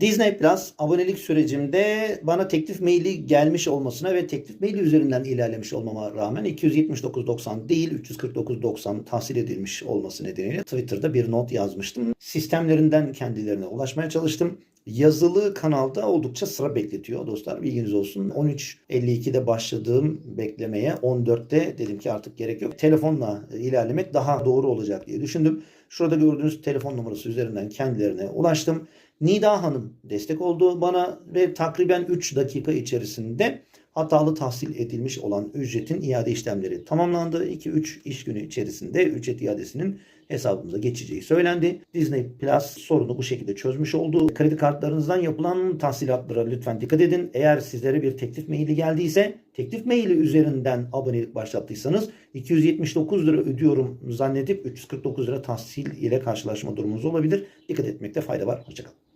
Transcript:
Disney Plus abonelik sürecimde bana teklif maili gelmiş olmasına ve teklif maili üzerinden ilerlemiş olmama rağmen 279.90 değil 349.90 tahsil edilmiş olması nedeniyle Twitter'da bir not yazmıştım. Sistemlerinden kendilerine ulaşmaya çalıştım. Yazılı kanalda oldukça sıra bekletiyor dostlar. Bilginiz olsun. 13.52'de başladığım beklemeye 14'te dedim ki artık gerek yok. Telefonla ilerlemek daha doğru olacak diye düşündüm. Şurada gördüğünüz telefon numarası üzerinden kendilerine ulaştım. Nida Hanım destek oldu bana ve takriben 3 dakika içerisinde hatalı tahsil edilmiş olan ücretin iade işlemleri tamamlandı. 2-3 iş günü içerisinde ücret iadesinin hesabımıza geçeceği söylendi. Disney Plus sorunu bu şekilde çözmüş oldu. Kredi kartlarınızdan yapılan tahsilatlara lütfen dikkat edin. Eğer sizlere bir teklif maili geldiyse teklif maili üzerinden abonelik başlattıysanız 279 lira ödüyorum zannedip 349 lira tahsil ile karşılaşma durumunuz olabilir. Dikkat etmekte fayda var. Hoşçakalın.